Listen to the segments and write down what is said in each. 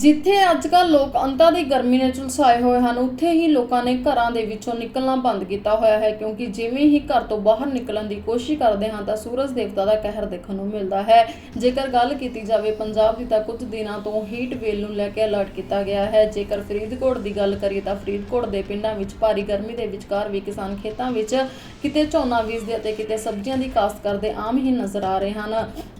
ਜਿੱਥੇ ਅੱਜਕੱਲ ਲੋਕ ਅੰਤਾਂ ਦੀ ਗਰਮੀ ਨੇ ਝੁਲਸਾਏ ਹੋਏ ਹਨ, ਉੱਥੇ ਹੀ ਲੋਕਾਂ ਨੇ ਘਰਾਂ ਦੇ ਵਿੱਚੋਂ ਨਿਕਲਣਾ ਬੰਦ ਕੀਤਾ ਹੋਇਆ ਹੈ, ਕਿਉਂਕਿ ਜਿਵੇਂ ਹੀ ਘਰ ਤੋਂ ਬਾਹਰ ਨਿਕਲਣ ਦੀ ਕੋਸ਼ਿਸ਼ ਕਰਦੇ ਹਾਂ, ਤਾਂ ਸੂਰਜ ਦੇਵਤਾ ਦਾ ਕਹਿਰ ਦੇਖਣ ਨੂੰ ਮਿਲਦਾ ਹੈ। ਜੇਕਰ ਗੱਲ ਕੀਤੀ ਜਾਵੇ ਪੰਜਾਬ ਦੀ, ਤਾਂ ਕੁਝ ਦਿਨਾਂ ਤੋਂ ਹੀਟ ਵੇਲ ਨੂੰ ਲੈ ਕੇ ਅਲਰਟ ਕੀਤਾ ਗਿਆ ਹੈ। ਜੇਕਰ ਫਰੀਦਕੋਟ ਦੀ ਗੱਲ ਕਰੀਏ, ਤਾਂ ਫਰੀਦਕੋਟ ਦੇ ਪਿੰਡਾਂ ਵਿੱਚ ਭਾਰੀ ਗਰਮੀ ਦੇ ਵਿਚਕਾਰ ਵੀ ਕਿਸਾਨ ਖੇਤਾਂ ਵਿੱਚ ਕਿਤੇ ਝੋਨਾ ਬੀਜਦੇ ਅਤੇ ਕਿਤੇ ਸਬਜ਼ੀਆਂ ਦੀ ਕਾਸ਼ਤ ਕਰਦੇ ਆਮ ਹੀ ਨਜ਼ਰ ਆ ਰਹੇ ਹਨ।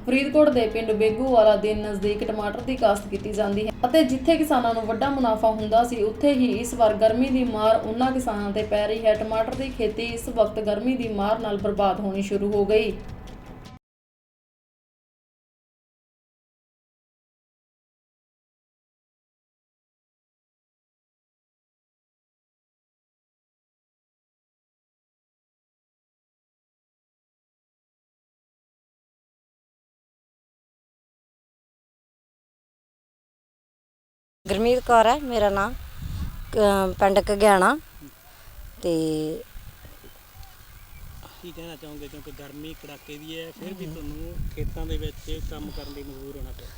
ਫਰੀਦਕੋਟ ਦੇ ਪਿੰਡ ਬੇਗੂਵਾਲਾ ਦੇ ਨਜ਼ਦੀਕ ਟਮਾਟਰ ਦੀ ਕਾਸ਼ਤ ਕੀਤੀ ਜਾਂਦੀ ਹੈ ਅਤੇ ਜਿੱਥੇ ਕਿਸਾਨਾਂ ਨੂੰ ਵੱਡਾ ਮੁਨਾਫਾ ਹੁੰਦਾ ਸੀ, ਉੱਥੇ ਹੀ ਇਸ ਵਾਰ ਗਰਮੀ ਦੀ ਮਾਰ ਉਹਨਾਂ ਕਿਸਾਨਾਂ ਤੇ ਪੈ ਰਹੀ ਹੈ। ਟਮਾਟਰ ਦੀ ਖੇਤੀ ਇਸ ਵਕਤ ਗਰਮੀ ਦੀ ਮਾਰ ਨਾਲ ਬਰਬਾਦ ਹੋਣੀ ਸ਼ੁਰੂ ਹੋ ਗਈ। ਗੁਰਮੀਤ ਕੌਰ ਹੈ ਮੇਰਾ ਨਾਮ ਪਿੰਡ ਕਗਿਆਣਾ। ਤੇ ਕੀ ਕਹਿਣਾ ਚਾਹੋਗੇ? ਕਿਉਂਕਿ ਗਰਮੀ ਕੜਾਕੇ ਦੀ ਹੈ ਫਿਰ ਵੀ ਤੁਹਾਨੂੰ ਖੇਤਾਂ ਦੇ ਵਿੱਚ ਕੰਮ ਕਰਨ ਲਈ ਮਜਬੂਰ ਹੋਣਾ ਪਿਆ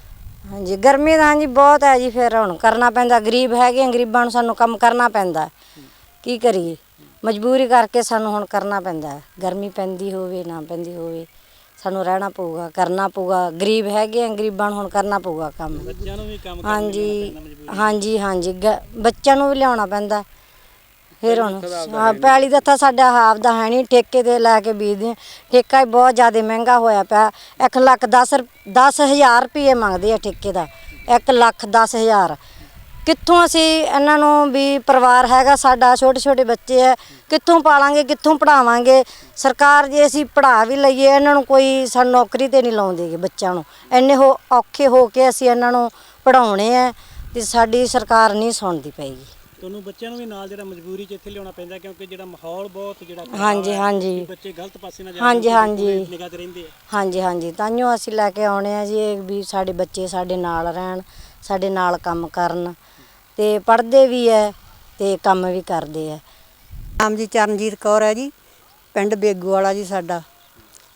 ਹਾਂਜੀ ਗਰਮੀ ਦਾ ਹਾਂਜੀ ਬਹੁਤ ਹੈ ਜੀ ਫਿਰ ਹੁਣ ਕਰਨਾ ਪੈਂਦਾ। ਗਰੀਬ ਹੈਗੇ ਗਰੀਬਾਂ ਨੂੰ ਸਾਨੂੰ ਕੰਮ ਕਰਨਾ ਪੈਂਦਾ। ਕੀ ਕਰੀਏ? ਮਜਬੂਰੀ ਕਰਕੇ ਸਾਨੂੰ ਹੁਣ ਕਰਨਾ ਪੈਂਦਾ। ਗਰਮੀ ਪੈਂਦੀ ਹੋਵੇ ਨਾ ਪੈਂਦੀ ਹੋਵੇ। ਸਾਨੂੰ ਰਹਿਣਾ ਪਊਗਾ ਕਰਨਾ ਪਊਗਾ। ਗਰੀਬ ਹੈਗੇ ਆ ਗਰੀਬਾਂ ਨੂੰ ਹੁਣ ਕਰਨਾ ਪਊਗਾ ਕੰਮ। ਬੱਚਿਆਂ ਨੂੰ ਵੀ ਕੰਮ ਕਰਨ ਹਾਂਜੀ ਹਾਂਜੀ ਹਾਂਜੀ। ਗ- ਬੱਚਿਆਂ ਨੂੰ ਵੀ ਲਿਆਉਣਾ ਪੈਂਦਾ। ਫਿਰ ਹੁਣ ਹਾਂ ਪੈਲੀ ਦਾ ਤਾਂ ਸਾਡਾ ਹਾਫ ਦਾ ਹੈ ਨਹੀਂ ਠੇਕੇ ਤੇ ਲੈ ਕੇ ਬੀਜਦੇ ਹਾਂ। ਠੇਕਾ ਹੀ ਬਹੁਤ ਜ਼ਿਆਦਾ ਮਹਿੰਗਾ ਹੋਇਆ ਪਿਆ। 1 ਲੱਖ 10 10000 ਰੁਪਏ ਮੰਗਦੇ ਆ ਠੇਕੇ ਦਾ। 1 ਲੱਖ 10000 ਕਿੱਥੋਂ ਅਸੀਂ ਇਹਨਾਂ ਨੂੰ ਵੀ ਪਰਿਵਾਰ ਹੈਗਾ ਸਾਡਾ ਛੋਟੇ ਛੋਟੇ ਬੱਚੇ ਹੈ ਕਿੱਥੋਂ ਪਾਲਾਂਗੇ ਕਿੱਥੋਂ ਪੜਾਵਾਂਗੇ ਸਰਕਾਰ ਜੇ ਅਸੀਂ ਪੜਾ ਵੀ ਲਈਏ ਇਹਨਾਂ ਨੂੰ ਕੋਈ ਸਾਨੂੰ ਨੌਕਰੀ ਤੇ ਨਹੀਂ ਲਾਉਂਦੇਗੇ ਬੱਚਿਆਂ ਨੂੰ। ਇੰਨੇ ਹੋ ਔਖੇ ਹੋ ਕੇ ਅਸੀਂ ਇਹਨਾਂ ਨੂੰ ਪੜਾਉਣੇ ਆ ਤੇ ਸਾਡੀ ਸਰਕਾਰ ਨਹੀਂ ਸੁਣਦੀ ਪਈਗੀ ਤੁਹਾਨੂੰ ਬੱਚਿਆਂ ਨੂੰ ਵੀ ਨਾਲ ਜਿਹੜਾ ਮਜਬੂਰੀ 'ਚ ਇੱਥੇ ਲਿਆਉਣਾ ਪੈਂਦਾ ਕਿਉਂਕਿ ਜਿਹੜਾ ਮਾਹੌਲ ਬਹੁਤ ਜਿਹੜਾ ਖਰਾਬ ਹਾਂਜੀ ਹੈ, ਹਾਂਜੀ। ਕਿ ਬੱਚੇ ਗਲਤ ਪਾਸੇ ਨਾ ਜਾਣ ਹਾਂਜੀ, ਹਾਂਜੀ। ਨਿਗਾਹ 'ਚ ਰਹਿੰਦੇ ਆ। ਹਾਂਜੀ ਹਾਂਜੀ। ਤਾਂਹੀਓ ਅਸੀਂ ਲੈ ਕੇ ਆਉਣੇ ਆ ਜੀ ਇਹ ਵੀ ਸਾਡੇ ਬੱਚੇ ਸਾਡੇ ਨਾਲ ਰਹਿਣ ਸਾਡੇ ਨਾਲ ਕੰਮ ਕਰਨ ਤੇ ਪੜ੍ਹਦੇ ਵੀ ਐ ਤੇ ਕੰਮ ਵੀ ਕਰਦੇ ਐ। ਨਾਮ ਜੀ ਚਰਨਜੀਤ ਕੌਰ ਹੈ ਜੀ, ਪਿੰਡ ਬੇਗੂ ਵਾਲਾ ਜੀ ਸਾਡਾ।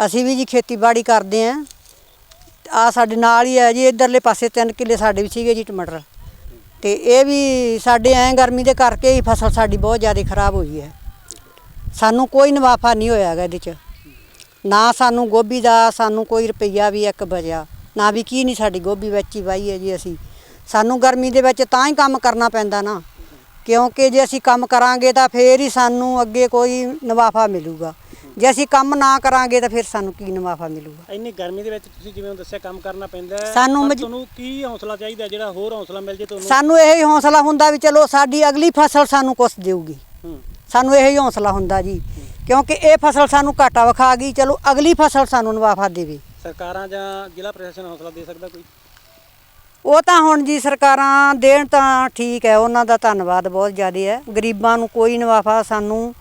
ਅਸੀਂ ਵੀ ਜੀ ਖੇਤੀਬਾੜੀ ਕਰਦੇ ਆਂ। ਆ ਸਾਡੇ ਨਾਲ ਹੀ ਹੈ ਜੀ, ਇਧਰਲੇ ਪਾਸੇ ਤਿੰਨ ਕਿੱਲੇ ਸਾਡੇ ਵੀ ਸੀਗੇ ਜੀ ਟਮਾਟਰ। ਤੇ ਇਹ ਵੀ ਸਾਡੇ ਐਂ ਗਰਮੀ ਦੇ ਕਰਕੇ ਹੀ ਫਸਲ ਸਾਡੀ ਬਹੁਤ ਜ਼ਿਆਦਾ ਖਰਾਬ ਹੋਈ ਹੈ ਸਾਨੂੰ ਕੋਈ ਨਵਾਫਾ ਨਹੀਂ ਹੋਇਆ ਗਾ ਇਹਦੇ ਚ। ਨਾ ਸਾਨੂੰ ਗੋਭੀ ਦਾ, ਸਾਨੂੰ ਕੋਈ ਰੁਪਈਆ ਵੀ ਇੱਕ ਬਚਿਆ। ਨਾ ਵੀ ਕੀ ਨਹੀਂ ਸਾਡੀ ਗੋਭੀ ਵਿੱਚ ਹੀ ਵਾਈ ਹੈ ਜੀ ਅਸੀਂ। ਸਾਨੂੰ ਗਰਮੀ ਦੇ ਵਿੱਚ ਤਾਂ ਹੀ ਕੰਮ ਕਰਨਾ ਪੈਂਦਾ ਨਾ। ਕਿਉਂਕਿ ਜੇ ਅਸੀਂ ਕੰਮ ਕਰਾਂਗੇ ਤਾਂ ਫੇਰ ਹੀ ਸਾਨੂੰ ਅੱਗੇ ਕੋਈ ਨਵਾਫਾ ਮਿਲੂਗਾ। ਜੇ ਅਸੀਂ ਕੰਮ ਨਾ ਕਰਾਂਗੇ ਤਾਂ ਫਿਰ ਸਾਨੂੰ ਕੀ ਨਵਾਫਾ ਮਿਲੂਗਾ। ਇੰਨੀ ਗਰਮੀ ਦੇ ਵਿੱਚ ਤੁਸੀਂ ਜਿਵੇਂ ਦੱਸਿਆ ਕੰਮ ਕਰਨਾ ਪੈਂਦਾ ਹੈ, ਸਾਨੂੰ ਮਜ- ਤੁਹਾਨੂੰ ਕੀ ਹੌਸਲਾ ਚਾਹੀਦਾ ਜਿਹੜਾ ਹੋਰ ਹੌਸਲਾ ਮਿਲ ਜੇ ਤੁਹਾਨੂੰ? ਸਾਨੂੰ ਇਹ ਹੀ ਹੌਸਲਾ ਹੁੰਦਾ ਵੀ ਚਲੋ ਸਾਡੀ ਅਗਲੀ ਫਸਲ ਸਾਨੂੰ ਕੁਛ ਦੇਊਗੀ। ਹੂੰ। ਸਾਨੂੰ ਇਹ ਹੀ ਹੌਸਲਾ ਹੁੰਦਾ ਜੀ। ਕਿਉਂਕਿ ਇਹ ਫਸਲ ਸਾਨੂੰ ਘਾਟਾ ਵਿਖਾ ਗਈ ਚਲੋ ਅਗਲੀ ਫਸਲ ਸਾਨੂੰ ਨਵਾਫਾ ਦੇਵੇ। ਸਰਕਾਰਾਂ ਜਾਂ ਜ਼ਿਲ੍ਹਾ ਪ੍ਰਸ਼ਾਸਨ ਹੌਸਲਾ ਦੇ ਸਕਦਾ ਕੋਈ? ਉਹ ਤਾਂ ਹੁਣ ਜੀ ਸਰਕਾਰਾਂ ਦੇਣ ਤਾਂ ਠੀਕ ਹੈ ਉਹਨਾਂ ਦਾ ਧੰਨਵਾਦ ਬਹੁਤ ਜ਼ਿਆਦਾ ਹੈ। ਗਰੀਬਾਂ ਨੂੰ ਕੋਈ ਨਵਾਫਾ ਸਾਨੂੰ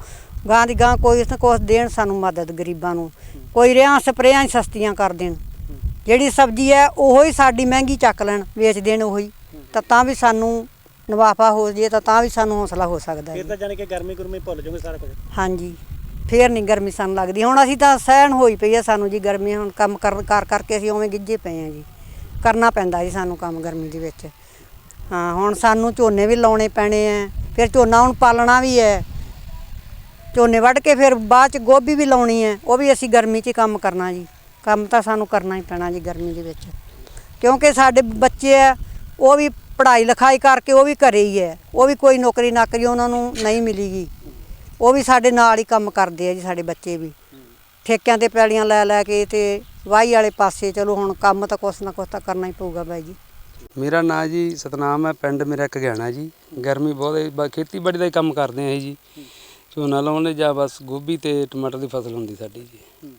ਗਾਂ ਦੀ ਗਾਂ ਕੋਈ ਨਾ ਕੁਛ ਦੇਣ ਸਾਨੂੰ ਮਦਦ ਗਰੀਬਾਂ ਨੂੰ। ਕੋਈ ਰਿਆਂ ਸਪਰੇਆਂ ਹੀ ਸਸਤੀਆਂ ਕਰ ਦੇਣ। ਜਿਹੜੀ ਸਬਜ਼ੀ ਹੈ ਉਹੋ ਹੀ ਸਾਡੀ ਮਹਿੰਗੀ ਚੱਕ ਲੈਣ ਵੇਚ ਦੇਣ ਉਹੀ। ਤਾਂ ਤਾਂ ਵੀ ਸਾਨੂੰ ਨਵਾਫਾ ਹੋ ਜੇ ਤਾਂ ਤਾਂ ਵੀ ਸਾਨੂੰ ਹੌਸਲਾ ਹੋ ਸਕਦਾ ਹੈ ਫਿਰ ਤਾਂ ਜਾਣੀ ਕਿ ਗਰਮੀ ਗੁਰਮੀ ਭੁੱਲ ਜਾਓਗੇ ਸਾਰਾ ਕੁਝ ਹਾਂਜੀ। ਫੇਰ ਨਹੀਂ ਗਰਮੀ ਸਾਨੂੰ ਲੱਗਦੀ। ਹੁਣ ਅਸੀਂ ਤਾਂ ਸਹਿਣ ਹੋਈ ਪਈ ਹੈ ਸਾਨੂੰ ਜੀ ਗਰਮੀ ਹੁਣ ਕੰਮ ਕਰ ਕਰ ਕਰਕੇ ਅਸੀਂ ਉਵੇਂ ਗਿੱਜੇ ਪਏ ਹਾਂ ਜੀ। ਕਰਨਾ ਪੈਂਦਾ ਜੀ ਸਾਨੂੰ ਕੰਮ ਗਰਮੀ ਦੇ ਵਿੱਚ। ਹਾਂ, ਹੁਣ ਸਾਨੂੰ ਝੋਨੇ ਵੀ ਲਾਉਣੇ ਪੈਣੇ ਆ ਫਿਰ ਝੋਨਾ ਹੁਣ ਪਾਲਣਾ ਵੀ ਹੈ ਝੋਨੇ ਵੱਢ ਕੇ ਫਿਰ ਬਾਅਦ ਚ ਗੋਭੀ ਵੀ ਲਾਉਣੀ ਹੈ ਉਹ ਵੀ ਅਸੀਂ ਗਰਮੀ 'ਚ ਕੰਮ ਕਰਨਾ ਜੀ। ਕੰਮ ਤਾਂ ਸਾਨੂੰ ਕਰਨਾ ਹੀ ਪੈਣਾ ਜੀ ਗਰਮੀ ਦੇ ਵਿੱਚ। ਕਿਉਂਕਿ ਸਾਡੇ ਬੱਚੇ ਆ ਉਹ ਵੀ ਪੜ੍ਹਾਈ ਲਿਖਾਈ ਕਰਕੇ ਉਹ ਵੀ ਘਰੇ ਹੀ ਹੈ ਉਹ ਵੀ ਕੋਈ ਨੌਕਰੀ ਨਾਕਰੀ ਉਹਨਾਂ ਨੂੰ ਨਹੀਂ ਮਿਲੀਗੀ। ਉਹ ਵੀ ਸਾਡੇ ਨਾਲ ਹੀ ਕੰਮ ਕਰਦੇ ਆ ਜੀ ਸਾਡੇ ਬੱਚੇ ਵੀ। ਠੇਕਿਆਂ ਤੇ ਪੈਲੀਆਂ ਲੈ ਲੈ ਕੇ ਤੇ ਵਾਹੀ ਵਾਲੇ ਪਾਸੇ ਚਲੋ ਹੁਣ ਕੰਮ ਤਾਂ ਕੁਛ ਨਾ ਕੁਛ ਤਾਂ ਕਰਨਾ ਹੀ ਪਊਗਾ ਬਾਈ ਜੀ। ਮੇਰਾ ਨਾਂ ਜੀ ਸਤਨਾਮ ਹੈ ਪਿੰਡ ਮੇਰਾ ਘਗਿਆਣਾ ਜੀ। ਗਰਮੀ ਬਹੁਤ ਹੈ ਬ- ਖੇਤੀਬਾੜੀ ਦਾ ਹੀ ਕੰਮ ਕਰਦੇ ਹਾਂ ਜੀ। ਝੋਨਾ ਲਾਉਣ ਜਾਂ ਬਸ ਗੋਭੀ ਤੇ ਟਮਾਟਰ ਦੀ ਫਸਲ ਹੁੰਦੀ ਸਾਡੀ ਜੀ।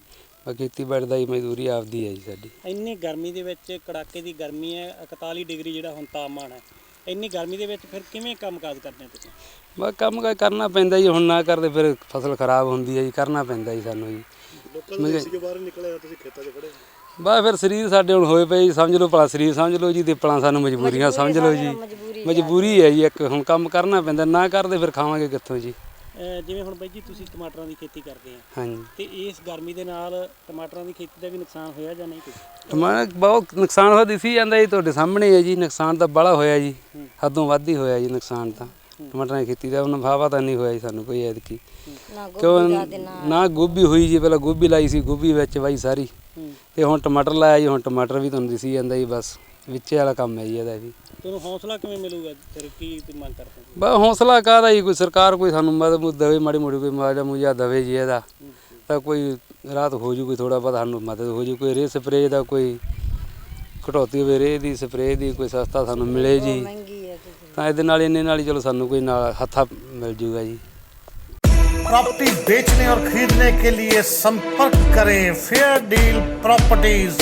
ਬਸ ਖੇਤੀਬਾੜੀ ਦਾ ਹੀ ਮਜ਼ਦੂਰੀ ਆਪਦੀ ਹੈ ਜੀ ਸਾਡੀ। ਇੰਨੀ ਗਰਮੀ ਦੇ ਵਿੱਚ ਕੜਾਕੇ ਦੀ ਗਰਮੀ ਹੈ 41 ਡਿਗਰੀ ਜਿਹੜਾ ਹੁਣ ਤਾਪਮਾਨ ਹੈ। ਇੰਨੀ ਗਰਮੀ ਦੇ ਵਿੱਚ ਫਿਰ ਕਿਵੇਂ ਕੰਮਕਾਜ ਕਰਦੇ ਹੋ ਤੁਸੀਂ? ਬਸ ਕੰਮ ਕਾਰ ਕਰਨਾ ਪੈਂਦਾ ਜੀ ਹੁਣ ਨਾ ਕਰਦੇ ਫਿਰ ਫਸਲ ਖਰਾਬ ਹੁੰਦੀ ਹੈ ਜੀ ਕਰਨਾ ਪੈਂਦਾ ਜੀ ਸਾਨੂੰ ਜੀ। ਲੋਕਾਂ ਦੇ ਦੇਸੀ ਬਾਹਰ ਨਿਕਲਿਆ ਤੁਸੀਂ ਖੇਤਾਂ 'ਚ ਖੜੇ ਬਸ ਫਿਰ ਸਰੀਰ ਸਾਡੇ ਹੁਣ ਹੋਏ ਪਏ ਜੀ ਸਮਝ ਲਓ ਭਲਾ ਸਰੀਰ ਸਮਝ ਲਓ ਜੀ ਤੇ ਭਲਾ ਸਾਨੂੰ ਮਜਬੂਰੀਆਂ ਸਮਝ ਲਓ ਜੀ। ਮਜਬੂਰੀ ਹੈ ਜੀ ਇੱਕ ਹੁਣ ਕੰਮ ਕਰਨਾ ਪੈਂਦਾ ਨਾ ਕਰਦੇ ਫਿਰ ਖਾਵਾਂਗੇ ਕਿੱਥੋਂ ਜੀ। ਅਹ ਜਿਵੇਂ ਹੁਣ ਬਾਈ ਜੀ ਤੁਸੀਂ ਟਮਾਟਰਾਂ ਦੀ ਖੇਤੀ ਕਰਦੇ ਆ ਹਾਂਜੀ। ਤੇ ਇਸ ਗਰਮੀ ਦੇ ਨਾਲ ਟਮਾਟਰਾਂ ਦੀ ਖੇਤੀ ਦਾ ਵੀ ਨੁਕਸਾਨ ਹੋਇਆ ਜਾਂ ਨਹੀਂ ਕੁਝ ਟਮਾਟਰ ਬਹੁਤ ਨੁਕਸਾਨ ਹੋਇਆ ਦਿਸੀ ਜਾਂਦਾ ਜੀ ਤੁਹਾਡੇ ਸਾਹਮਣੇ ਹੈ ਜੀ ਨੁਕਸਾਨ ਤਾਂ ਬੜਾ ਹੋਇਆ ਜੀ ਹੱਦੋਂ ਵੱਧ ਹੀ ਹੋਇਆ ਜੀ ਨੁਕਸਾਨ ਤਾਂ। ਟਮਾਟਰਾਂ ਦੀ ਖੇਤੀ ਦਾ ਨਫਾਵਾ ਤਾਂ ਨਹੀਂ ਹੋਇਆ ਜੀ ਸਾਨੂੰ ਕੋਈ ਐਤਕੀ। ਨਾ ਕਿਉਂ ਨਾ ਗੋਭੀ ਹੋਈ ਜੀ ਪਹਿਲਾਂ ਗੋਭੀ ਲਾਈ ਸੀ ਗੋਭੀ ਵਿੱਚ ਵਾਈ ਸਾਰੀ। ਤੇ ਹੁਣ ਟਮਾਟਰ ਲਾਇਆ ਜੀ ਹੁਣ ਟਮਾਟਰ ਵੀ ਤੁਹਾਨੂੰ ਦਿਸੀ ਜਾਂਦਾ ਜੀ ਬਸ ਵਿੱਚੇ ਵਾਲਾ ਕੰਮ ਹੈ ਜੀ ਇਹਦਾ ਵੀ ਤੁਹਾਨੂੰ ਹੌਸਲਾ ਕਿਵੇਂ ਮਿਲੂਗਾ ਫਿਰ ਕੀ ਤੇ ਮੰਗ ਕਰਦੇ ਬਸ ਹੌਸਲਾ ਕਾਹਦਾ ਜੀ ਕੋਈ ਸਰਕਾਰ ਕੋਈ ਸਾਨੂੰ ਮਦਦ ਮੁਦ ਦੇਵੇ ਮਾੜੀ ਮੋਟੀ ਕੋਈ ਮਾੜਾ ਮੁਜਾ ਦੇਵੇ ਜੀ ਇਹਦਾ। ਤਾਂ ਕੋਈ ਰਾਤ ਹੋ ਜੂ ਕੋਈ ਥੋੜਾ ਬਹੁਤ ਸਾਨੂੰ ਮਦਦ ਹੋ ਜੂ ਕੋਈ ਰੇ ਸਪਰੇਅ ਦਾ ਕੋਈ ਘਟੌਤੀ ਹੋਵੇ ਰੇ ਦੀ ਸਪਰੇਅ ਦੀ ਕੋਈ ਸਸਤਾ ਸਾਨੂੰ ਮਿਲੇ ਜੀ। ਤਾਂ ਇਹਦੇ ਨਾਲ ਇੰਨੇ ਨਾਲ ਹੀ ਚਲੋ ਸਾਨੂੰ ਕੋਈ ਨਾਲ ਹੱਥਾ ਮਿਲ ਜੂਗਾ ਜੀ प्रॉपर्टी बेचने और खरीदने के लिए संपर्क करें फेयर डील प्रॉपर्टीज